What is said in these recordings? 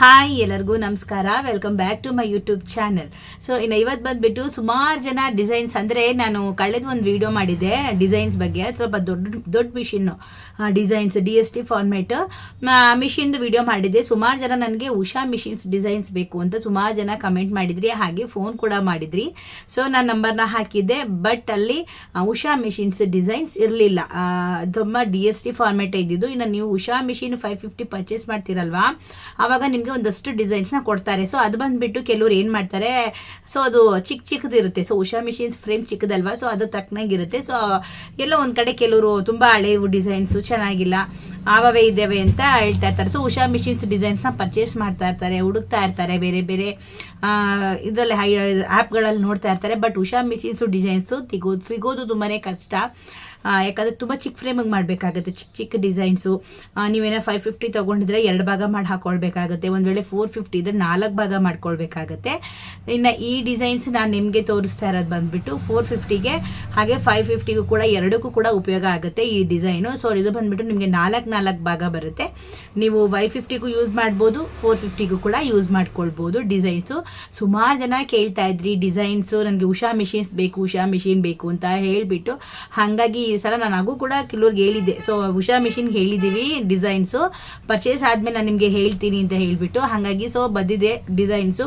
Hi ಎಲ್ಲರಿಗೂ ನಮಸ್ಕಾರ. Welcome back to my YouTube channel so ಇನ್ನು ಇವತ್ತು ಬಂದ್ಬಿಟ್ಟು ಸುಮಾರು ಜನ ಡಿಸೈನ್ಸ್ ಅಂದರೆ ನಾನು ಕಳೆದ ಒಂದು ವಿಡಿಯೋ ಮಾಡಿದ್ದೆ ಡಿಸೈನ್ಸ್ ಬಗ್ಗೆ. ಸ್ವಲ್ಪ ದೊಡ್ಡ ದೊಡ್ಡ machine designs D S T format ಮಿಷಿನ್ದು video ಮಾಡಿದ್ದೆ. ಸುಮಾರು ಜನ ನನಗೆ ಉಷಾ ಮಿಷಿನ್ಸ್ ಡಿಸೈನ್ಸ್ ಬೇಕು ಅಂತ ಸುಮಾರು ಜನ ಕಮೆಂಟ್ ಮಾಡಿದ್ರಿ. ಹಾಗೆ ಫೋನ್ ಕೂಡ ಮಾಡಿದ್ರಿ. ಸೊ ನಾನು ನಂಬರ್ನ ಹಾಕಿದ್ದೆ. ಬಟ್ ಅಲ್ಲಿ ಉಷಾ ಮಿಷಿನ್ಸ್ ಡಿಸೈನ್ಸ್ ಇರಲಿಲ್ಲ. ತುಂಬ ಡಿ ಎಸ್ ಟಿ ಫಾರ್ಮೇಟ್ ಇದ್ದಿದ್ದು. ಇನ್ನು ನೀವು Usha machine five fifty purchase ಮಾಡ್ತೀರಲ್ವಾ? ಆವಾಗ ನಿಮಗೆ ಒಂದಷ್ಟು ಡಿಸೈನ್ಸ್ನ ಕೊಡ್ತಾರೆ. ಸೊ ಅದು ಬಂದ್ಬಿಟ್ಟು ಕೆಲವ್ರು ಏನು ಮಾಡ್ತಾರೆ ಸೊ ಅದು ಚಿಕ್ಕ ಚಿಕ್ಕದಿರುತ್ತೆ ಸೊ ಉಷಾ ಮಿಷಿನ್ಸ್ ಫ್ರೇಮ್ ಚಿಕ್ಕದಲ್ವಾ ಸೊ ಅದು ತಕ್ಕನಾಗಿರುತ್ತೆ. ಸೊ ಎಲ್ಲೋ ಒಂದು ಕಡೆ ಕೆಲವರು ತುಂಬ ಹಳೆಯವು ಡಿಸೈನ್ಸು ಚೆನ್ನಾಗಿಲ್ಲ, ಆವವೇ ಇದ್ದಾವೆ ಅಂತ ಹೇಳ್ತಾ ಇರ್ತಾರೆ. ಸೊ ಉಷಾ ಮಿಷಿನ್ಸ್ ಡಿಸೈನ್ಸ್ನ ಪರ್ಚೇಸ್ ಮಾಡ್ತಾ ಇರ್ತಾರೆ, ಹುಡುಕ್ತಾ ಇರ್ತಾರೆ, ಬೇರೆ ಬೇರೆ ಇದರಲ್ಲಿ ಹೈ ಆ್ಯಪ್ಗಳಲ್ಲಿ ನೋಡ್ತಾ ಇರ್ತಾರೆ. ಬಟ್ ಉಷಾ ಮಿಷಿನ್ಸು ಡಿಸೈನ್ಸು ಸಿಗೋದು ಸಿಗೋದು ತುಂಬಾ ಕಷ್ಟ. ಯಾಕಂದ್ರೆ ತುಂಬ ಚಿಕ್ಕ ಫ್ರೇಮಾಗಿ ಮಾಡಬೇಕಾಗುತ್ತೆ ಚಿಕ್ಕ ಚಿಕ್ಕ ಡಿಸೈನ್ಸು ನೀವೇನೋ ಫೈವ್ ಫಿಫ್ಟಿ ತೊಗೊಂಡಿದ್ರೆ ಎರಡು ಭಾಗ ಮಾಡಿ ಹಾಕೊಳ್ಬೇಕಾಗುತ್ತೆ, ಒಂದು ವೇಳೆ ಫೋರ್ ಫಿಫ್ಟಿ ಇದ್ರೆ ನಾಲ್ಕು ಭಾಗ ಮಾಡ್ಕೊಳ್ಬೇಕಾಗತ್ತೆ. ಇನ್ನು ಈ ಡಿಸೈನ್ಸ್ ನಾನು ನಿಮಗೆ ತೋರಿಸ್ತಾ ಇರೋದು ಬಂದ್ಬಿಟ್ಟು ಫೋರ್ ಫಿಫ್ಟಿಗೆ ಹಾಗೆ ಫೈವ್ ಫಿಫ್ಟಿಗೂ ಕೂಡ ಎರಡಕ್ಕೂ ಕೂಡ ಉಪಯೋಗ ಆಗುತ್ತೆ ಈ ಡಿಸೈನು ಸೊ ಇದು ಬಂದ್ಬಿಟ್ಟು ನಿಮಗೆ ನಾಲ್ಕು ನಾಲ್ಕು ಭಾಗ ಬರುತ್ತೆ. ನೀವು ವೈ ಫಿಫ್ಟಿಗೂ ಯೂಸ್ ಮಾಡ್ಬೋದು ಫೋರ್ ಫಿಫ್ಟಿಗೂ ಕೂಡ ಯೂಸ್ ಮಾಡ್ಕೊಳ್ಬೋದು ಡಿಸೈನ್ಸು ಸುಮಾರು ಜನ ಕೇಳ್ತಾ ಇದ್ರಿ ಡಿಸೈನ್ಸು ನನಗೆ ಉಷಾ ಮಿಷಿನ್ಸ್ ಬೇಕು, ಉಷಾ ಮಿಷಿನ್ ಬೇಕು ಅಂತ ಹೇಳಿಬಿಟ್ಟು. ಹಾಗಾಗಿ ಸಲ ನಾನು ಹಾಗೂ ಕೂಡ ಕೆಲವ್ರಿಗೆ ಹೇಳಿದ್ದೆ. ಸೊ ಉಷಾ ಮಿಷಿನ್ ಹೇಳಿದ್ದೀವಿ ಡಿಸೈನ್ಸು ಪರ್ಚೇಸ್ ಆದಮೇಲೆ ನಾನು ನಿಮಗೆ ಹೇಳ್ತೀನಿ ಅಂತ ಹೇಳಿಬಿಟ್ಟು. ಹಾಗಾಗಿ ಸೊ ಬಂದಿದೆ ಡಿಸೈನ್ಸು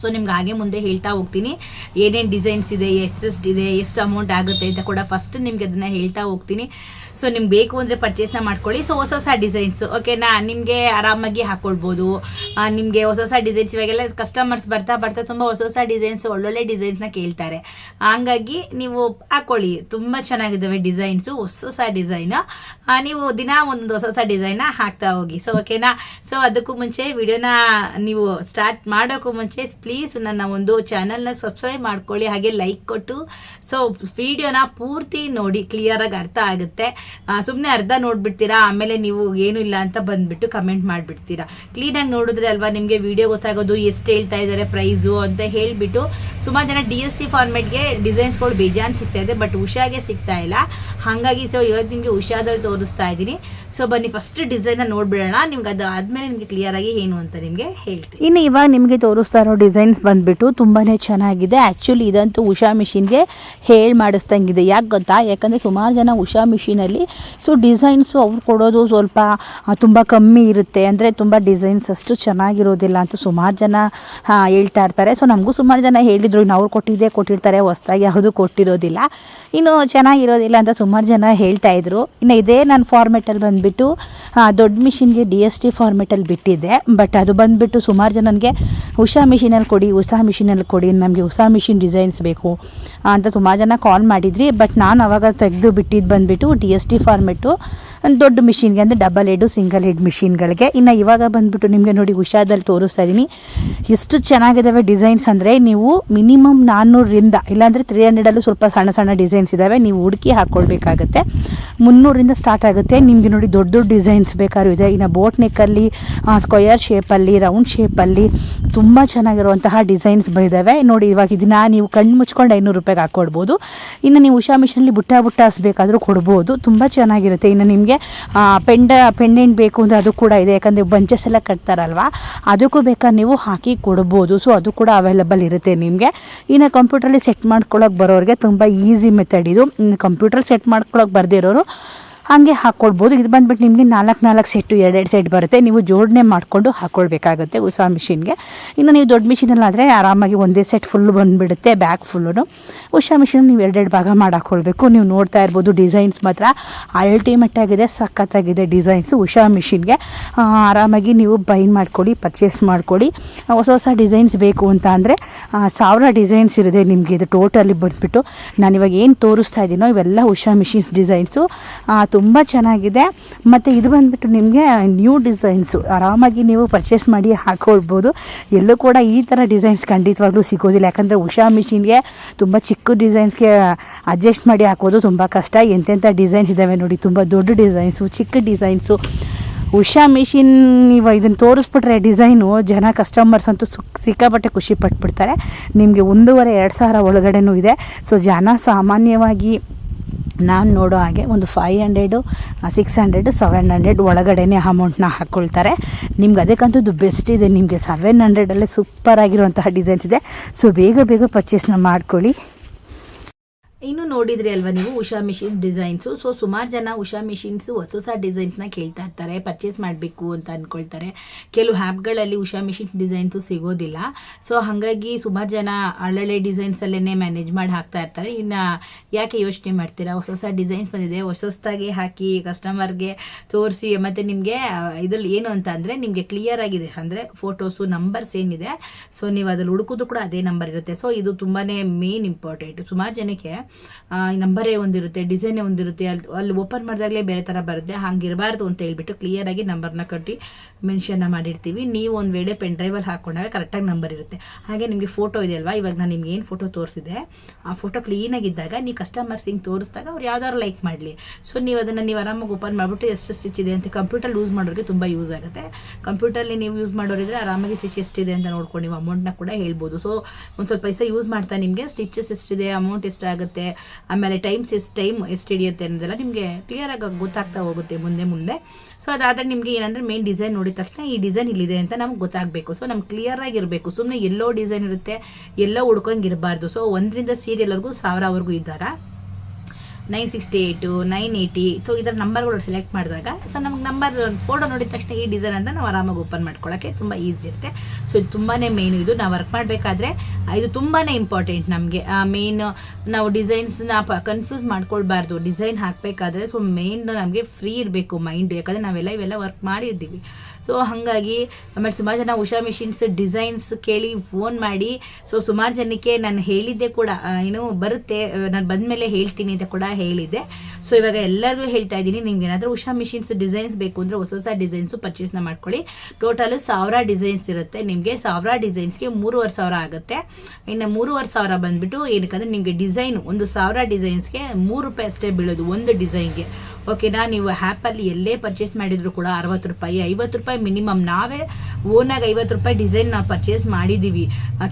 ಸೊ ನಿಮ್ಗೆ ಹಾಗೆ ಮುಂದೆ ಹೇಳ್ತಾ ಹೋಗ್ತೀನಿ. ಏನೇನು ಡಿಸೈನ್ಸ್ ಇದೆ ಎಷ್ಟೆಷ್ಟು ಇದೆ, ಎಷ್ಟು ಅಮೌಂಟ್ ಆಗುತ್ತೆ ಅಂತ ಕೂಡ ಫಸ್ಟ್ ನಿಮಗೆ ಅದನ್ನು ಹೇಳ್ತಾ ಹೋಗ್ತೀನಿ. ಸೊ ನಿಮ್ಗೆ ಬೇಕು ಅಂದರೆ ಪರ್ಚೇಸ್ನ ಮಾಡ್ಕೊಳ್ಳಿ. ಸೊ ಹೊಸ ಹೊಸ ಡಿಸೈನ್ಸ್ ಓಕೆನಾ ನಿಮಗೆ ಆರಾಮಾಗಿ ಹಾಕ್ಕೊಳ್ಬೋದು ನಿಮಗೆ ಹೊಸ ಹೊಸ ಡಿಸೈನ್ಸ್ ಇವಾಗೆಲ್ಲ ಕಸ್ಟಮರ್ಸ್ ಬರ್ತಾ ಬರ್ತಾ ತುಂಬ ಹೊಸ ಹೊಸ ಡಿಸೈನ್ಸ್ ಒಳ್ಳೊಳ್ಳೆ ಡಿಸೈನ್ಸ್ನ ಕೇಳ್ತಾರೆ. ಹಂಗಾಗಿ ನೀವು ಹಾಕ್ಕೊಳ್ಳಿ ತುಂಬ ಚೆನ್ನಾಗಿದ್ದಾವೆ ಡಿಸೈನ್ಸು ಹೊಸ ಹೊಸ ಡಿಸೈನು ನೀವು ದಿನ ಒಂದೊಂದು ಹೊಸ ಹೊಸ ಡಿಸೈನ್ನ ಹಾಕ್ತಾ ಹೋಗಿ. ಸೊ ಓಕೆನಾ ಸೊ ಅದಕ್ಕೂ ಮುಂಚೆ ವಿಡಿಯೋನ ನೀವು ಸ್ಟಾರ್ಟ್ ಮಾಡೋಕ್ಕೂ ಮುಂಚೆ ಪ್ಲೀಸ್ ನನ್ನ ಒಂದು ಚಾನಲ್ನ ಸಬ್ಸ್ಕ್ರೈಬ್ ಮಾಡ್ಕೊಳ್ಳಿ. ಹಾಗೆ ಲೈಕ್ ಕೊಟ್ಟು. ಸೊ ವಿಡಿಯೋನ ಪೂರ್ತಿ ನೋಡಿ ಕ್ಲಿಯರಾಗಿ ಅರ್ಥ ಆಗುತ್ತೆ. ಸುಮ್ಮನೆ ಅರ್ಧ ನೋಡ್ಬಿಡ್ತೀರಾ? ಆಮೇಲೆ ನೀವು ಏನು ಇಲ್ಲ ಅಂತ ಬಂದ್ಬಿಟ್ಟು ಕಮೆಂಟ್ ಮಾಡಿಬಿಡ್ತೀರಾ. ಕ್ಲೀನಾಗಿ ನೋಡಿದ್ರೆ ಅಲ್ವಾ ನಿಮಗೆ ವಿಡಿಯೋ ಗೊತ್ತಾಗೋದು, ಎಷ್ಟು ಹೇಳ್ತಾ ಇದ್ದಾರೆ ಪ್ರೈಸು ಅಂತ ಹೇಳಿಬಿಟ್ಟು ಸುಮಾರು ಜನ ಡಿ ಎಸ್ ಟಿ ಫಾರ್ಮೆಟ್ಗೆ ಡಿಸೈನ್ಸ್ಗಳು ಬೇಜಾನ್ ಸಿಗ್ತಾ ಇದೆ ಬಟ್ ಉಷಾಗೆ ಸಿಗ್ತಾ ಇಲ್ಲ. ಹಾಗಾಗಿ ಸೊ ಇವತ್ತು ನಿಮಗೆ ಉಷಾದಲ್ಲಿ ತೋರಿಸ್ತಾ ಇದ್ದೀನಿ. ಸೊ ಬನ್ನಿ ಫಸ್ಟ್ ಡಿಸೈನ್ ನೋಡ್ಬಿಡೋಣ. ನಿಮ್ಗೆ ಅದು ಆದಮೇಲೆ ನಿಮಗೆ ಕ್ಲಿಯರ್ ಆಗಿ ಏನು ಅಂತ ನಿಮಗೆ ಹೇಳ್ತೀನಿ. ಇನ್ನು ಇವಾಗ ನಿಮಗೆ ತೋರಿಸ್ತಾ ಇರೋ ಡಿಸೈನ್ಸ್ ಬಂದ್ಬಿಟ್ಟು ತುಂಬಾ ಚೆನ್ನಾಗಿದೆ. ಆ್ಯಕ್ಚುಲಿ ಇದಂತೂ ಉಷಾ ಮಿಷಿನ್ಗೆ ಹೇಳಿ ಮಾಡಿಸ್ದಂಗಿದೆ. ಯಾಕೆ ಗೊತ್ತಾ? ಯಾಕಂದರೆ ಸುಮಾರು ಜನ ಉಷಾ ಮಿಷಿನಲ್ಲಿ ಸೊ ಡಿಸೈನ್ಸು ಅವ್ರು ಕೊಡೋದು ಸ್ವಲ್ಪ ತುಂಬ ಕಮ್ಮಿ ಇರುತ್ತೆ. ಅಂದರೆ ತುಂಬ ಡಿಸೈನ್ಸ್ ಅಷ್ಟು ಚೆನ್ನಾಗಿರೋದಿಲ್ಲ ಅಂತ ಸುಮಾರು ಜನ ಹೇಳ್ತಾ ಇರ್ತಾರೆ. ಸೊ ನಮಗೂ ಸುಮಾರು ಜನ ಹೇಳಿದರು, ಇನ್ನು ಅವ್ರು ಕೊಟ್ಟಿದ್ದೇ ಕೊಟ್ಟಿರ್ತಾರೆ, ಹೊಸ್ದಾಗಿ ಯಾವುದು ಕೊಟ್ಟಿರೋದಿಲ್ಲ. ಇನ್ನು ಚೆನ್ನಾಗಿರೋದಿಲ್ಲ ಅಂತ ಸುಮಾರು ಜನ ಹೇಳ್ತಾ ಇದ್ರು. ಇನ್ನು ಇದೇ ನಾನು ಫಾರ್ಮೆಟಲ್ಲಿ ಬಂದುಬಿಟ್ಟು ದೊಡ್ಡ ಮಿಷಿನ್ಗೆ ಡಿ ಎಸ್ ಟಿ ಫಾರ್ಮೆಟಲ್ಲಿ ಬಿಟ್ಟಿದ್ದೆ. ಬಟ್ ಅದು ಬಂದುಬಿಟ್ಟು ಸುಮಾರು ಜನ ನನಗೆ ಉಷಾ ಮಿಷಿನಲ್ಲಿ ಕೊಡಿ ಹೊಸ ಮಿಷಿನಲ್ಲಿ ಕೊಡಿ, ನಮಗೆ ಹೊಸ ಮಿಷಿನ್ ಡಿಸೈನ್ಸ್ ಬೇಕು. ಅಂತ ಸುಮಾರು ಜನ ಕಾಲ್ ಮಾಡಿದ್ರಿ. ಬಟ್ ನಾನು ಅವಾಗ ತೆಗೆದು ಬಿಟ್ಟಿದ್ದು ಬಂದುಬಿಟ್ಟು ಡಿ ಎಸ್ ಟಿ ಫಾರ್ಮೆಟು ದೊಡ್ಡ ಮಿಷಿನ್ಗೆ ಅಂದರೆ ಡಬಲ್ ಹೆಡ್ ಸಿಂಗಲ್ ಹೆಡ್ ಮಿಷಿನ್ಗಳಿಗೆ ಇನ್ನು ಇವಾಗ ಬಂದುಬಿಟ್ಟು ನಿಮಗೆ ನೋಡಿ ಉಷಾದಲ್ಲಿ ತೋರಿಸ್ತಾ ಇದ್ದೀನಿ ಎಷ್ಟು ಚೆನ್ನಾಗಿದ್ದಾವೆ ಡಿಸೈನ್ಸ್ ಅಂದರೆ ನೀವು ಮಿನಿಮಮ್ ನಾನ್ನೂರರಿಂದ ಇಲ್ಲಾಂದರೆ ತ್ರೀ ಹಂಡ್ರೆಡಲ್ಲೂ ಸ್ವಲ್ಪ ಸಣ್ಣ ಸಣ್ಣ ಡಿಸೈನ್ಸ್ ಇದ್ದಾವೆ ನೀವು ಹುಡುಕಿ ಹಾಕ್ಕೊಳ್ಬೇಕಾಗತ್ತೆ ಮುನ್ನೂರಿಂದ ಸ್ಟಾರ್ಟ್ ಆಗುತ್ತೆ. ನಿಮಗೆ ನೋಡಿ ದೊಡ್ಡ ದೊಡ್ಡ ಡಿಸೈನ್ಸ್ ಬೇಕಾದ್ರೂ ಇದೆ. ಇನ್ನು ಬೋಟ್ ನೆಕ್ಕಲ್ಲಿ ಸ್ಕ್ವಯರ್ ಶೇಪಲ್ಲಿ ರೌಂಡ್ ಶೇಪಲ್ಲಿ ತುಂಬ ಚೆನ್ನಾಗಿರುವಂತಹ ಡಿಸೈನ್ಸ್ ಬಂದಿದ್ದಾವೆ ನೋಡಿ ಇವಾಗ ಇದನ್ನ ನೀವು ಕಣ್ಣು ಮುಚ್ಕೊಂಡು ಐನೂರು ರೂಪಾಯಿಗೆ ಹಾಕ್ಕೊಡ್ಬೋದು ಇನ್ನು ನೀವು ಉಷಾ ಮಿಷನಲ್ಲಿ ಬುಟ್ಟ ಬುಟ್ಟ ಹಸ್ಬೇಕಾದ್ರೂ ಕೊಡ್ಬೋದು. ತುಂಬ ಚೆನ್ನಾಗಿರುತ್ತೆ. ಇನ್ನು ನಿಮಗೆ ಪೆಂಡ ಪೆಂಡೆಂಟ್ ಬೇಕು ಅಂದರೆ ಅದು ಕೂಡ ಇದೆ, ಯಾಕಂದರೆ ಬಂಚಸ್ ಎಲ್ಲ ಕಟ್ತಾರಲ್ವ? ಅದಕ್ಕೂ ಬೇಕಾದ್ರೆ ನೀವು ಹಾಕಿ ಕೊಡ್ಬೋದು. ಸೊ ಅದು ಕೂಡ ಅವೈಲಬಲ್ ಇರುತ್ತೆ ನಿಮಗೆ. ಇನ್ನು ಕಂಪ್ಯೂಟ್ರಲ್ಲಿ ಸೆಟ್ ಮಾಡ್ಕೊಳ್ಳೋಕೆ ಬರೋರಿಗೆ ತುಂಬ ಈಸಿ ಮೆಥಡ್ ಇದು. ಕಂಪ್ಯೂಟ್ರಲ್ಲಿ ಕಂಪ್ಯೂಟರ್ ಸೆಟ್ ಮಾಡ್ಕೊಳ್ಳೋಕೆ ಬರ್ದಿರೋರು ಹಾಗೆ ಹಾಕ್ಕೊಳ್ಬೋದು ಇದು ಬಂದ್ಬಿಟ್ಟು ನಿಮಗೆ ನಾಲ್ಕು ನಾಲ್ಕು ಸೆಟ್ಟು ಎರಡೆರಡು ಸೆಟ್ ಬರುತ್ತೆ. ನೀವು ಜೋಡಣೆ ಮಾಡಿಕೊಂಡು ಹಾಕ್ಕೊಳ್ಬೇಕಾಗುತ್ತೆ ಹೊಸ ಮಿಷಿನ್ಗೆ ಇನ್ನು ನೀವು ದೊಡ್ಡ ಮಿಷಿನಲ್ಲಾದರೆ ಆರಾಮಾಗಿ ಒಂದೇ ಸೆಟ್ ಫುಲ್ಲು ಬಂದುಬಿಡುತ್ತೆ ಬ್ಯಾಕ್ ಫುಲ್ಲು ಉಷಾ ಮಿಷಿನ್ ನೀವು ಎರಡೆರಡು ಭಾಗ ಮಾಡಿ ಹಾಕ್ಕೊಳ್ಬೇಕು ನೀವು ನೋಡ್ತಾ ಇರ್ಬೋದು ಡಿಸೈನ್ಸ್ ಮಾತ್ರ. ಅಲ್ಟಿಮೇಟ್ ಆಗಿದೆ ಸಖತ್ತಾಗಿದೆ ಡಿಸೈನ್ಸು ಉಷಾ ಮಿಷಿನ್ಗೆ. ಆರಾಮಾಗಿ ನೀವು ಬೈನ್ ಮಾಡ್ಕೊಳ್ಳಿ ಪರ್ಚೇಸ್ ಮಾಡ್ಕೊಳ್ಳಿ. ಹೊಸ ಹೊಸ ಡಿಸೈನ್ಸ್ ಬೇಕು ಅಂತ ಅಂದರೆ ಸಾವಿರ ಡಿಸೈನ್ಸ್ ಇರುತ್ತೆ ನಿಮಗೆ. ಇದು ಟೋಟಲಿ ಬಂದುಬಿಟ್ಟು ನಾನು ಇವಾಗ ಏನು ತೋರಿಸ್ತಾ ಇದ್ದೀನೋ ಇವೆಲ್ಲ ಉಷಾ ಮಿಷಿನ್ಸ್ ಡಿಸೈನ್ಸು. ತುಂಬ ಚೆನ್ನಾಗಿದೆ. ಮತ್ತು ಇದು ಬಂದುಬಿಟ್ಟು ನಿಮಗೆ ನ್ಯೂ ಡಿಸೈನ್ಸು. ಆರಾಮಾಗಿ ನೀವು ಪರ್ಚೇಸ್ ಮಾಡಿ ಹಾಕ್ಕೊಳ್ಬೋದು ಎಲ್ಲೂ ಕೂಡ ಈ ಥರ ಡಿಸೈನ್ಸ್ ಖಂಡಿತವಾಗ್ಲೂ ಸಿಗೋದಿಲ್ಲ. ಯಾಕಂದರೆ ಉಷಾ ಮಿಷಿನ್ಗೆ ತುಂಬ ಚಿಕ್ಕ ಡಿಸೈನ್ಸ್ಗೆ ಅಡ್ಜಸ್ಟ್ ಮಾಡಿ ಹಾಕೋದು ತುಂಬ ಕಷ್ಟ. ಎಂತೆಂಥ ಡಿಸೈನ್ಸ್ ಇದ್ದಾವೆ ನೋಡಿ, ತುಂಬ ದೊಡ್ಡ ಡಿಸೈನ್ಸು ಚಿಕ್ಕ ಡಿಸೈನ್ಸು ಉಷಾ ಮಿಷಿನ್ ನೀವು ಇದನ್ನು ತೋರಿಸ್ಬಿಟ್ರೆ ಡಿಸೈನು ಜನ ಕಸ್ಟಮರ್ಸ್ ಅಂತೂ ಸುಕ್ ಸಿಕ್ಕಾಪಟ್ಟೆ ಖುಷಿ ಪಟ್ಬಿಡ್ತಾರೆ. ನಿಮಗೆ ಒಂದೂವರೆ, ಎರಡು ಸಾವಿರ ಒಳಗಡೆನೂ ಇದೆ. ಸೊ ಜನ ಸಾಮಾನ್ಯವಾಗಿ ನಾನು ನೋಡೋ ಹಾಗೆ ಒಂದು five hundred six hundred seven hundred ಒಳಗಡೆನೇ ಅಮೌಂಟ್ನ ಹಾಕ್ಕೊಳ್ತಾರೆ ನಿಮ್ಗೆ ಅದಕ್ಕಂತದ್ದು ಬೆಸ್ಟ್ ಇದೆ. ನಿಮಗೆ ಸೆವೆನ್ ಹಂಡ್ರೆಡಲ್ಲೇ ಸೂಪರ್ ಆಗಿರುವಂತಹ ಡಿಸೈನ್ಸ್ ಇದೆ. ಸೊ ಬೇಗ ಬೇಗ ಪರ್ಚೇಸ್ನ ಮಾಡ್ಕೊಳ್ಳಿ. ಇನ್ನು ನೋಡಿದ್ರಿ ಅಲ್ವಾ ನೀವು ಉಷಾ ಮಿಷಿನ್ ಡಿಸೈನ್ಸು? ಸೊ ಸುಮಾರು ಜನ ಉಷಾ ಮಿಷಿನ್ಸ್ ಹೊಸ ಹೊಸ ಡಿಸೈನ್ಸ್ನ ಕೇಳ್ತಾ ಇರ್ತಾರೆ ಪರ್ಚೇಸ್ ಮಾಡಬೇಕು ಅಂತ ಅಂದ್ಕೊಳ್ತಾರೆ ಕೆಲವು ಹ್ಯಾಪ್ಗಳಲ್ಲಿ ಉಷಾ ಮಿಷಿನ್ ಡಿಸೈನ್ಸು ಸಿಗೋದಿಲ್ಲ. ಸೊ ಹಾಗಾಗಿ ಸುಮಾರು ಜನ ಹಳಳೆ ಡಿಸೈನ್ಸಲ್ಲೇ ಮ್ಯಾನೇಜ್ ಮಾಡಿ ಹಾಕ್ತಾ ಇರ್ತಾರೆ. ಇನ್ನು ಯಾಕೆ ಯೋಚನೆ ಮಾಡ್ತೀರಾ? ಹೊಸ ಹೊಸ ಡಿಸೈನ್ಸ್ ಬಂದಿದೆ, ಹೊಸ ಹೊಸದಾಗಿ ಹಾಕಿ ಕಸ್ಟಮರ್ಗೆ ತೋರಿಸಿ, ಮತ್ತು ನಿಮಗೆ ಇದರಲ್ಲಿ ಏನು ಅಂತ ಅಂದರೆ ನಿಮಗೆ ಕ್ಲಿಯರ್ ಆಗಿದೆ. ಅಂದರೆ ಫೋಟೋಸು ನಂಬರ್ಸ್ ಏನಿದೆ ಸೊ ನೀವು ಅದ್ರಲ್ಲಿ ಹುಡುಕೋದು ಕೂಡ ಅದೇ ನಂಬರ್ ಇರುತ್ತೆ. ಸೊ ಇದು ತುಂಬಾ ಮೇನ್ ಇಂಪಾರ್ಟೆಂಟ್ ಸುಮಾರು ಜನಕ್ಕೆ ನಂಬರೇ ಒಂದಿರುತ್ತೆ ಡಿಸೈನೇ ಒಂದಿರುತ್ತೆ ಅಲ್ಲಿ ಅಲ್ಲಿ ಓಪನ್ ಮಾಡಿದಾಗಲೇ ಬೇರೆ ಥರ ಬರುತ್ತೆ, ಹಾಗಿರಬಾರ್ದು ಅಂತ ಹೇಳ್ಬಿಟ್ಟು ಕ್ಲಿಯರಾಗಿ ನಂಬರ್ನ ಕಟ್ಟಿ ಮೆನ್ಷನ್ನ ಮಾಡಿರ್ತೀವಿ. ನೀವು ಒಂದು ವೇಳೆ ಪೆನ್ ಡ್ರೈವಲ್ಲಿ ಹಾಕೊಂಡಾಗ ಕರೆಕ್ಟಾಗಿ ನಂಬರ್ ಇರುತ್ತೆ. ಹಾಗೆ ನಿಮಗೆ ಫೋಟೋ ಇದೆ ಅಲ್ವಾ? ಇವಾಗ ನಾನು ನಿಮ್ಗೆ ಏನು ಫೋಟೋ ತೋರಿಸಿದೆ? ಆ ಫೋಟೋ ಕ್ಲೀನಾಗಿದ್ದಾಗ ನೀವು ಕಸ್ಟಮರ್ಸ್ ಹಿಂಗೆ ತೋರಿಸಿದಾಗ ಅವ್ರು ಯಾವ್ದಾದ್ರು ಲೈಕ್ ಮಾಡಲಿ. ಸೊ ನೀವು ಅದನ್ನು ನೀವು ಆರಾಮಾಗಿ ಓಪನ್ ಮಾಡಿಬಿಟ್ಟು ಎಷ್ಟು ಸ್ಟಿಚ್ ಇದೆ ಅಂತ ಕಂಪ್ಯೂಟರ್ ಯೂಸ್ ಮಾಡೋರಿಗೆ ತುಂಬ ಯೂಸ್ ಆಗುತ್ತೆ. ಕಂಪ್ಯೂಟರ್ಲಿ ನೀವು ಯೂಸ್ ಮಾಡೋರಿದ್ರೆ ಆರಾಮಾಗಿ ಸ್ಟಿಚ್ ಎಷ್ಟಿದೆ ಅಂತ ನೋಡ್ಕೊಂಡು ನೀವು ಅಮೌಂಟ್ನ ಕೂಡ ಹೇಳ್ಬೋದು. ಸೊ ಒಂದು ಸ್ವಲ್ಪ ಪೈಸೆ ಯೂಸ್ ಮಾಡ್ತಾ ನಿಮಗೆ. ಸ್ಟಿಚಸ್ ಎಷ್ಟಿದೆ ಅಮೌಂಟ್ ಎಷ್ಟಾಗುತ್ತೆ ಆಮೇಲೆ ಟೈಮ್ಸ್ ಎಷ್ಟು ಟೈಮ್ ಎಷ್ಟು ಹಿಡಿಯುತ್ತೆ ಅನ್ನೋದೆಲ್ಲ ನಿಮಗೆ ಕ್ಲಿಯರ್ ಆಗಿ ಗೊತ್ತಾಗ್ತಾ ಹೋಗುತ್ತೆ ಮುಂದೆ ಮುಂದೆ. ಸೊ ಅದಾದರೆ ನಿಮಗೆ ಏನಂದರೆ ಮೇನ್ ಡಿಸೈನ್ ನೋಡಿದ ತಕ್ಷಣ ಈ ಡಿಸೈನ್ ಇಲ್ಲಿದೆ ಅಂತ ನಮ್ಗೆ ಗೊತ್ತಾಗಬೇಕು. ಸೊ ನಮ್ಗೆ ಕ್ಲಿಯರ್ ಆಗಿರಬೇಕು. ಸುಮ್ಮನೆ ಎಲ್ಲೋ ಡಿಸೈನ್ ಇರುತ್ತೆ, ಎಲ್ಲೋ ಹುಡ್ಕೊಂಗಿರಬಾರ್ದು ಸೊ ಒಂದರಿಂದ ಸೀರಿಯಲ್ವರೆಗೂ ಸಾವಿರವರೆಗೂ ಇದ್ದಾರ? Nine sixty eight, nine eighty so ಇದರ ನಂಬರ್ಗಳು ಸೆಲೆಕ್ಟ್ ಮಾಡಿದಾಗ ಸೊ ನಮ್ಗೆ ನಂಬರ್ ಫೋಟೋ ನೋಡಿದ ತಕ್ಷಣ ಈ ಡಿಸೈನ್ ಅಂತ ನಾವು ಆರಾಮಾಗಿ ಓಪನ್ ಮಾಡ್ಕೊಳ್ಳೋಕ್ಕೆ ತುಂಬ ಈಸಿ ಇರುತ್ತೆ. ಸೊ ಇದು ತುಂಬಾ ಮೇನು ಇದು ನಾವು ವರ್ಕ್ ಮಾಡಬೇಕಾದ್ರೆ ಇದು ತುಂಬಾ ಇಂಪಾರ್ಟೆಂಟ್ ನಮಗೆ. ಮೇನ್ ನಾವು ಡಿಸೈನ್ಸ್ನ ಕನ್ಫ್ಯೂಸ್ ಮಾಡ್ಕೊಳ್ಬಾರ್ದು. ಡಿಸೈನ್ ಹಾಕಬೇಕಾದ್ರೆ ಸೊ ಮೇನ್ ನಮಗೆ ಫ್ರೀ ಇರಬೇಕು ಮೈಂಡು ಯಾಕಂದರೆ ನಾವೆಲ್ಲ ಇವೆಲ್ಲ ವರ್ಕ್ ಮಾಡಿದ್ದೀವಿ. ಸೊ ಹಾಗಾಗಿ, ಆಮೇಲೆ ಸುಮಾರು ಜನ ಉಷಾ ಮಿಷಿನ್ಸ್ ಡಿಸೈನ್ಸ್ ಕೇಳಿ ಫೋನ್ ಮಾಡಿ ಸೊ ಸುಮಾರು ಜನಕ್ಕೆ ನಾನು ಹೇಳಿದ್ದೆ ಕೂಡ ಏನು ಬರುತ್ತೆ, ನಾನು ಬಂದ ಮೇಲೆ ಹೇಳ್ತೀನಿ ಅಂತ ಕೂಡ ಹೇಳಿದ್ದೆ. ಸೊ ಇವಾಗ ಎಲ್ಲರಿಗೂ ಹೇಳ್ತಾ ಇದ್ದೀನಿ, ನಿಮ್ಗೆ ಏನಾದರೂ ಉಷಾ ಮಿಷಿನ್ಸ್ ಡಿಸೈನ್ಸ್ ಬೇಕು ಅಂದರೆ ಹೊಸ ಹೊಸ ಡಿಸೈನ್ಸು ಪರ್ಚೇಸ್ನ ಮಾಡ್ಕೊಳ್ಳಿ. ಟೋಟಲ್ ಸಾವಿರ ಡಿಸೈನ್ಸ್ ಇರುತ್ತೆ. ನಿಮಗೆ ಸಾವಿರ ಡಿಸೈನ್ಸ್ಗೆ ಮೂರುವರೆ ಸಾವಿರ ಆಗುತ್ತೆ. ಇನ್ನು ಮೂರುವರೆ ಸಾವಿರ ಬಂದುಬಿಟ್ಟು ಏನಕ್ಕಂದ್ರೆ ನಿಮಗೆ ಡಿಸೈನ್ ಒಂದು ಸಾವಿರ ಡಿಸೈನ್ಸ್ಗೆ ಮೂರು ರೂಪಾಯಿ ಅಷ್ಟೇ ಬೀಳೋದು ಒಂದು ಡಿಸೈನ್ಗೆ ಓಕೆನಾ? ನೀವು ಆ್ಯಪಲ್ಲಿ ಎಲ್ಲೇ ಪರ್ಚೇಸ್ ಮಾಡಿದ್ರು ಕೂಡ ಅರವತ್ತು ರೂಪಾಯಿ, ಐವತ್ತು ರೂಪಾಯಿ ಮಿನಿಮಮ್ ನಾವೇ ಓನಾಗಿ ಐವತ್ತು ರೂಪಾಯಿ ಡಿಸೈನ್ ನಾವು ಪರ್ಚೇಸ್ ಮಾಡಿದ್ದೀವಿ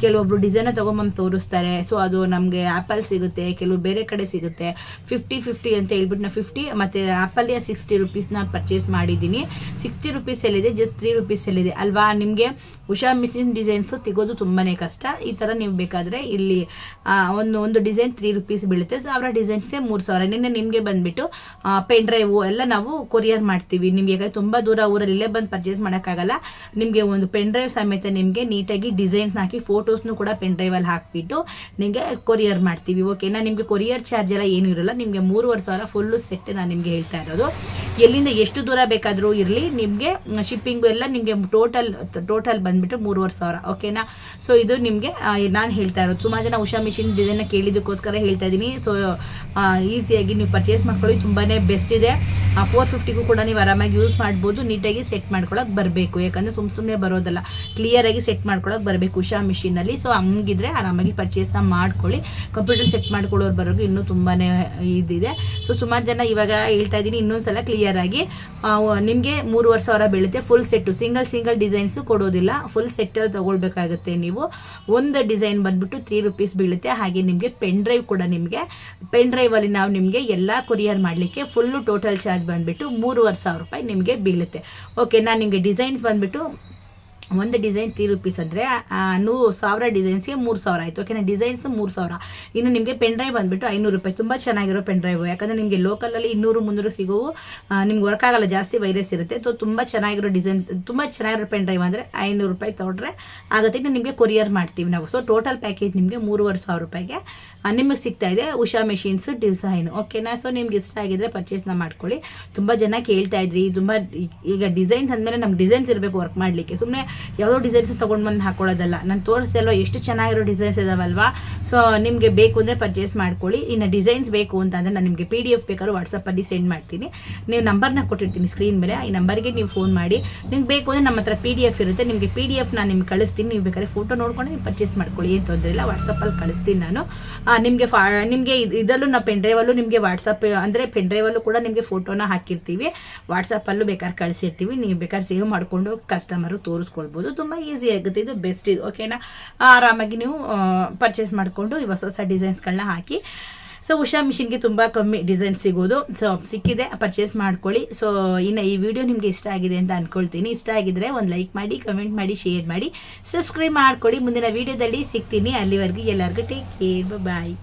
ಕೆಲವೊಬ್ರು ಡಿಸೈನ ತೊಗೊಂಬಂದು ತೋರಿಸ್ತಾರೆ. ಸೊ ಅದು ನಮಗೆ ಆ್ಯಪಲ್ಲಿ ಸಿಗುತ್ತೆ ಕೆಲವು ಬೇರೆ ಕಡೆ ಸಿಗುತ್ತೆ. ಫಿಫ್ಟಿ ಫಿಫ್ಟಿ ಅಂತ ಹೇಳ್ಬಿಟ್ಟು ನಾ ಫಿಫ್ಟಿ ಮತ್ತು ಆ್ಯಪಲ್ಲಿ ಸಿಕ್ಸ್ಟಿ ರುಪೀಸ್ನ ಪರ್ಚೇಸ್ ಮಾಡಿದ್ದೀನಿ. ಸಿಕ್ಸ್ಟಿ ರುಪೀಸ್ ಎಲ್ಲಿದೆ ಜಸ್ಟ್ ತ್ರೀ ರುಪೀಸ್ ಎಲ್ಲಿದೆ ಅಲ್ವಾ? ನಿಮಗೆ ಉಷಾ ಮಿಷಿನ್ ಡಿಸೈನ್ಸು ತೆಗೋದು ತುಂಬಾ ಕಷ್ಟ. ಈ ಥರ ನೀವು ಬೇಕಾದರೆ ಇಲ್ಲಿ ಒಂದು ಒಂದು ಡಿಸೈನ್ ತ್ರೀ ರುಪೀಸ್ ಬೀಳುತ್ತೆ. ಸಾವಿರ ಡಿಸೈನ್ಸ್ಗೆ ಮೂರು ಸಾವಿರ. ನಿನ್ನೆ ನಿಮಗೆ ಬಂದುಬಿಟ್ಟು ಪೆನ್ ಡ್ರೈವು ಎಲ್ಲ ನಾವು ಕೊರಿಯರ್ ಮಾಡ್ತೀವಿ. ನಿಮಗೆ ತುಂಬ ದೂರ ಊರಲ್ಲಿ ಇಲ್ಲೇ ಬಂದು ಪರ್ಚೇಸ್ ಮಾಡೋಕ್ಕಾಗಲ್ಲ. ನಿಮಗೆ ಒಂದು ಪೆನ್ ಡ್ರೈವ್ ಸಮೇತ ನಿಮಗೆ ನೀಟಾಗಿ ಡಿಸೈನ್ಸ್ ಹಾಕಿ ಫೋಟೋಸ್ನು ಕೂಡ ಪೆನ್ ಡ್ರೈವಲ್ಲಿ ಹಾಕಿಬಿಟ್ಟು ನಿಮಗೆ ಕೊರಿಯರ್ ಮಾಡ್ತೀವಿ. ಓಕೆನಾ ನಿಮಗೆ ಕೊರಿಯರ್ ಚಾರ್ಜ್ ಎಲ್ಲ ಏನೂ ಇರಲ್ಲ. ನಿಮಗೆ ಮೂರುವರೆ ಸಾವಿರ ಫುಲ್ಲು ಸೆಟ್ ನಾನು ನಿಮಗೆ ಹೇಳ್ತಾ ಇರೋದು. ಎಲ್ಲಿಂದ ಎಷ್ಟು ದೂರ ಬೇಕಾದರೂ ಇರಲಿ, ನಿಮಗೆ ಶಿಪ್ಪಿಂಗು ಎಲ್ಲ ನಿಮಗೆ ಟೋಟಲ್ ಟೋಟಲ್ ಬಂದುಬಿಟ್ಟು ಮೂರುವರೆ ಸಾವಿರ ಓಕೆನಾ ಸೊ ಇದು ನಿಮಗೆ ನಾನು ಹೇಳ್ತಾ ಇರೋದು. ಸುಮಾರು ಜನ ಉಷಾ ಮಿಷಿನ್ ಡಿಸೈನ್ನ ಕೇಳಿದ್ದಕ್ಕೋಸ್ಕರ ಹೇಳ್ತಾ ಇದ್ದೀನಿ. ಸೊ ಈಸಿಯಾಗಿ ನೀವು ಪರ್ಚೇಸ್ ಮಾಡ್ಕೊಳ್ಳಿ. ತುಂಬಾ ಬೆಸ್ಟ್ ಇದೆ. ಫೋರ್ ಫಿಫ್ಟಿಗೂ ಕೂಡ ನೀವು ಆರಾಮಾಗಿ ಯೂಸ್ ಮಾಡ್ಬೋದು. ನೀಟಾಗಿ ಸೆಟ್ ಮಾಡ್ಕೊಳಕ್ಕೆ ಬರಬೇಕು. ಯಾಕಂದರೆ ಸುಮ್ಮ ಸುಮ್ಮನೆ ಬರೋದಲ್ಲ. ಕ್ಲಿಯರಾಗಿ ಸೆಟ್ ಮಾಡ್ಕೊಳಕ್ಕೆ ಬರಬೇಕು ಉಷಾ ಮಿಷಿನಲ್ಲಿ ಸೊ ಹಂಗಿದ್ರೆ ಆರಾಮಾಗಿ ಪರ್ಚೇಸ್ನ ಮಾಡ್ಕೊಳ್ಳಿ. ಕಂಪ್ಯೂಟರ್ ಸೆಟ್ ಮಾಡ್ಕೊಳ್ಳೋರು ಬರೋದು ಇನ್ನೂ ತುಂಬಾ ಇದಿದೆ. ಸೊ ಸುಮಾರು ಜನ ಇವಾಗ ಹೇಳ್ತಾ ಇದ್ದೀನಿ, ಇನ್ನೊಂದ್ಸಲ ಕ್ಲಿಯರ್ ಆಗಿ ನಿಮಗೆ ಮೂರುವರೆ ಸಾವಿರ ಬೀಳುತ್ತೆ full set single single designs ಕೊಡೋದಿಲ್ಲ. ಫುಲ್ ಸೆಟ್ಟಲ್ಲಿ ತಗೊಳ್ಬೇಕಾಗುತ್ತೆ ನೀವು. ಒಂದು ಡಿಸೈನ್ ಬಂದ್ಬಿಟ್ಟು ತ್ರೀ ರುಪೀಸ್ ಬೀಳುತ್ತೆ. ಹಾಗೆ ನಿಮಗೆ ಪೆನ್ ಡ್ರೈವ್ ಕೂಡ ನಿಮಗೆ. ಪೆನ್ ಡ್ರೈವಲ್ಲಿ ನಾವು ನಿಮಗೆ ಎಲ್ಲ ಕೊರಿಯರ್ ಮಾಡಲಿಕ್ಕೆ ಫುಲ್ಲು ಟೋಟಲ್ ಚಾರ್ಜ್ ಬಂದುಬಿಟ್ಟು ಮೂರುವರೆ ಸಾವಿರ ರೂಪಾಯಿ ನಿಮಗೆ ಬೀಳುತ್ತೆ. ಓಕೆ ನಾನು ನಿಮಗೆ ಡಿಸೈನ್ಸ್ ಬಂದುಬಿಟ್ಟು ಒಂದು ಡಿಸೈನ್ ತ್ರೀ ರುಪೀಸ್ ಅಂದರೆ ನೂ ಸಾವಿರ ಡಿಸೈನ್ಸ್ಗೆ ಮೂರು ಸಾವಿರ ಆಯಿತು. ಓಕೆನಾ ಡಿಸೈನ್ಸ್ ಮೂರು ಸಾವಿರ. ಇನ್ನು ನಿಮಗೆ ಪೆನ್ ಡ್ರೈವ್ ಬಂದುಬಿಟ್ಟು ಐನೂರು ರೂಪಾಯಿ. ತುಂಬ ಚೆನ್ನಾಗಿರೋ ಪೆನ್ ಡ್ರೈವ್ ಯಾಕಂದರೆ ನಿಮಗೆ ಲೋಕಲಲ್ಲಿ ಇನ್ನೂರು, ಮುನ್ನೂರು ಸಿಗೋವು ನಿಮ್ಗೆ ವರ್ಕ್ ಆಗಲ್ಲ, ಜಾಸ್ತಿ ವೈರಸ್ ಇರುತ್ತೆ. ಸೊ ತುಂಬ ಚೆನ್ನಾಗಿರೋ ಡಿಸೈನ್ ತುಂಬ ಚೆನ್ನಾಗಿರೋ ಪೆನ್ ಡ್ರೈವ್ ಅಂದರೆ ಐನೂರು ರೂಪಾಯಿ ತೊಗೊಂಡ್ರೆ ಆಗುತ್ತೆ. ಇನ್ನು ನಿಮಗೆ ಕೊರಿಯರ್ ಮಾಡ್ತೀವಿ ನಾವು. ಸೊ ಟೋಟಲ್ ಪ್ಯಾಕೇಜ್ ನಿಮಗೆ ಮೂರುವರೆ ಸಾವಿರ ರೂಪಾಯಿಗೆ ನಿಮಗೆ ಸಿಗ್ತಾ ಇದೆ ಉಷಾ ಮೆಷಿನ್ಸ್ ಡಿಸೈನ್ ಓಕೆನಾ ಸೊ ನಿಮ್ಗೆ ಇಷ್ಟ ಆಗಿದ್ರೆ ಪರ್ಚೇಸ್ನ ಮಾಡ್ಕೊಳ್ಳಿ. ತುಂಬ ಜನ ಕೇಳ್ತಾ ಇದ್ರಿ. ತುಂಬ, ಈಗ ಡಿಸೈನ್ಸ್ ಅಂದಮೇಲೆ ನಮ್ಗೆ ಡಿಸೈನ್ಸ್ ಇರಬೇಕು ವರ್ಕ್ ಮಾಡಲಿಕ್ಕೆ. ಸುಮ್ಮನೆ ಯಾವುದೋ ಡಿಸೈನ್ಸ್ ತೊಗೊಂಡು ಬಂದು ಹಾಕೊಳ್ಳೋದಲ್ಲ. ನಾನು ತೋರಿಸಲ್ವ ಎಷ್ಟು ಚೆನ್ನಾಗಿರೋ ಡಿಸೈನ್ಸ್ ಇದಾವಲ್ವಾ? ಸೊ ನಿಮಗೆ ಬೇಕು ಅಂದರೆ ಪರ್ಚೇಸ್ ಮಾಡ್ಕೊಳ್ಳಿ. ಇನ್ನು ಡಿಸೈನ್ಸ್ ಬೇಕು ಅಂತಂದರೆ ನಾನು ನಿಮಗೆ ಪಿ ಡಿ ಎಫ್ ಬೇಕಾದ್ರೂ ವಾಟ್ಸಪ್ಪಲ್ಲಿ ಸೆಂಡ್ ಮಾಡ್ತೀನಿ. ನೀವು ನಂಬರ್ನ ಕೊಟ್ಟಿರ್ತೀನಿ ಸ್ಕ್ರೀನ್ ಮೇಲೆ. ಈ ನಂಬರ್ಗೆ ನೀವು ಫೋನ್ ಮಾಡಿ. ನಿಮ್ಗೆ ಬೇಕು ಅಂದರೆ ನಮ್ಮ ಹತ್ರ ಪಿ ಡಿ ಎಫ್ ಇರುತ್ತೆ. ನಿಮಗೆ ಪಿ ಡಿ ಎಫ್ ನಾನು ನಿಮ್ಗೆ ಕಳಿಸ್ತೀನಿ. ನೀವು ಬೇಕಾದ್ರೆ ಫೋಟೋ ನೋಡ್ಕೊಂಡು ನೀವು ಪರ್ಚೇಸ್ ಮಾಡ್ಕೊಳ್ಳಿ. ಏನು ತೊಂದರೆ ಇಲ್ಲ. ವಾಟ್ಸಪ್ಪಲ್ಲಿ ಕಳಿಸ್ತೀನಿ ನಾನು. ನಿಮಗೆ ಫಾ, ನಿಮಗೆ ಇದರಲ್ಲೂ ನಾವು ಪೆನ್ ಡ್ರೈವಲ್ಲೂ ನಿಮಗೆ ವಾಟ್ಸಪ್ ಅಂದರೆ ಪೆನ್ ಡ್ರೈವಲ್ಲೂ ಕೂಡ ನಿಮಗೆ ಫೋಟೋನ ಹಾಕಿರ್ತೀವಿ. ವಾಟ್ಸಪ್ಪಲ್ಲೂ ಬೇಕಾದ್ರೆ ಕಳಿಸಿರ್ತೀವಿ. ನೀವು ಬೇಕಾದ್ರೆ ಸೇವ್ ಮಾಡಿಕೊಂಡು ಕಸ್ಟಮರು ತೋರಿಸ್ಕೊಳ್ಬೋದು. ತುಂಬ ಈಸಿ ಆಗುತ್ತೆ. ಇದು ಬೆಸ್ಟ್ ಇದು ಓಕೆನಾ ಆರಾಮಾಗಿ ನೀವು ಪರ್ಚೇಸ್ ಮಾಡಿಕೊಂಡು ಈ ಹೊಸ ಹೊಸ ಡಿಸೈನ್ಸ್ಗಳನ್ನ ಹಾಕಿ. ಸೊ ಉಷಾ ಮಿಷಿನ್ಗೆ ತುಂಬ ಕಮ್ಮಿ ಡಿಸೈನ್ ಸಿಗೋದು. ಸೊ ಸಿಕ್ಕಿದೆ. ಪರ್ಚೇಸ್ ಮಾಡ್ಕೊಳ್ಳಿ. ಸೊ ಇನ್ನು ಈ ವಿಡಿಯೋ ನಿಮಗೆ ಇಷ್ಟ ಆಗಿದೆ ಅಂತ ಅಂದ್ಕೊಳ್ತೀನಿ ಇಷ್ಟ ಆಗಿದ್ರೆ ಒಂದು ಲೈಕ್ ಮಾಡಿ ಕಮೆಂಟ್ ಮಾಡಿ ಶೇರ್ ಮಾಡಿ. ಸಬ್ಸ್ಕ್ರೈಬ್ ಮಾಡ್ಕೊಳ್ಳಿ. ಮುಂದಿನ ವಿಡಿಯೋದಲ್ಲಿ ಸಿಗ್ತೀನಿ. ಅಲ್ಲಿವರೆಗೂ ಎಲ್ಲರಿಗೂ ಟೇಕ್ ಕೇರ್ ಬಾಯ್